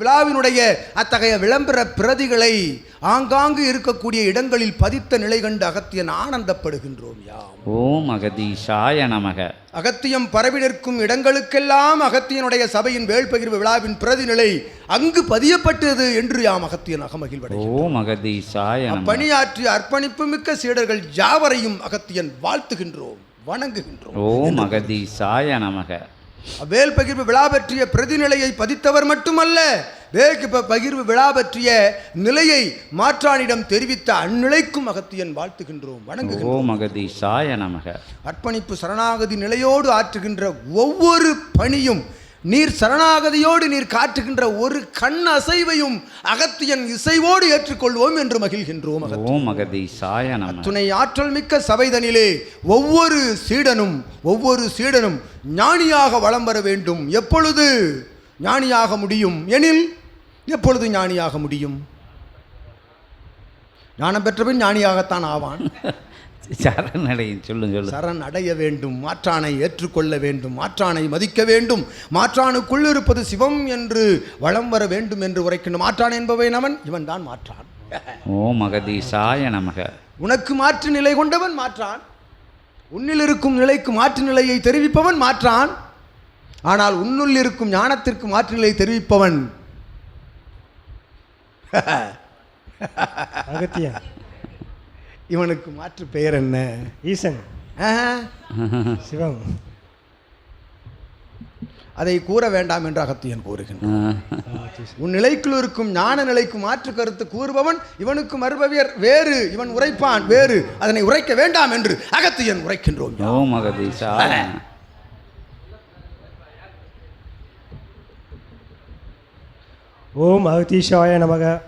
விழாவினுடைய அத்தகைய விளம்பர பிரதிகளை ஆங்காங்கு இருக்கக்கூடிய இடங்களில் பதித்த நிலை கண்டு அகத்தியன் ஆனந்தப்படுகின்றோம் யாம். ஓம் அகதீஷாய நமக. அகத்தியம் பரவி நிற்கும் இடங்களுக்கெல்லாம் அகத்தியனுடைய சபையின் வேள்பகிர்வு விழாவின் பிரதிநிலை அங்கு பதியப்பட்டது என்று யாம் அகத்தியன் அகமகிழ்வடை ஓம் அகதீஷாய நமக. அப்பணியாற்றிய அர்ப்பணிப்பு மிக்க சீடர்கள் யாவரையும் அகத்தியன் வாழ்த்துகின்றோம் வணங்குகின்றோம். ஓம் அகதீஷாய நமக. வேல் பகிர்வு விழா பற்றிய பிரதிநிலையை பதித்தவர் மட்டுமல்ல ப- பகிர்வு விழா பற்றிய நிலையை மாற்றானிடம் தெரிவித்த அந்நிலைக்கும் அகத்தியன் வாழ்த்துகின்றோம் வணங்குகின்றோம். ஓம் அகதீஷாய நமக. அர்ப்பணிப்பு சரணாகதி நிலையோடு ஆற்றுகின்ற ஒவ்வொரு பணியும் நீர் சரணாகதியோடு நீர் காட்டுகின்ற ஒரு கண் அசைவையும் அகத்தியன் இசைவோடு ஏற்றுக்கொள்வோம் என்று மகிழ்கின்றோம். ஓம் அகதீஷாய நமக துணை ஆற்றல் மிக்க சபைதனிலே ஒவ்வொரு சீடனும் ஒவ்வொரு சீடனும் ஞானியாக வலம் வர வேண்டும். எப்பொழுது ஞானியாக முடியும்? எனில் எப்பொழுது ஞானியாக முடியும்? ஞானம் பெற்றபின் ஞானியாகத்தான் ஆவான். சரணடையும் சொல்லுங்க சொல்லு. சரண் அடைய வேண்டும் மாற்றானை ஏற்றுக்கொள்ள வேண்டும் மாற்றானை மதிக்க வேண்டும் மாற்றானுக்குள் இருப்பது சிவம் என்று வலம் வர வேண்டும் என்று உரைக்கின்ற மாற்றான் என்பவன் அவன் இவன் தான் மாற்றான். ஓம் அகதீஷாய நமக. உனக்கு மாற்று நிலை கொண்டவன் மாற்றான். உன்னில் இருக்கும் நிலைக்கு மாற்று நிலையை தெரிவிப்பவன் மாற்றான். ஆனால் உன்னுள் இருக்கும் ஞானத்திற்கு மாற்று நிலையை தெரிவிப்பவன். அகத்தியன் இவனுக்கு மாற்று பெயர் என்ன? ஈசன். சிவம். அதை கூற வேண்டாம் என்று அகத்தியன் கூறுகின்றான். உன் நிலைக்குள் இருக்கும் ஞான நிலைக்கு மாற்று கருத்து கூறுபவன் இவனுக்கு மறுபவியர். வேறு இவன் உரைப்பான். வேறு அதனை உரைக்க வேண்டாம் என்று அகத்தியன் உரைக்கின்றோம். ஓம் அகதீஷாய நமக. ஓம் அகதீஷாய நமக.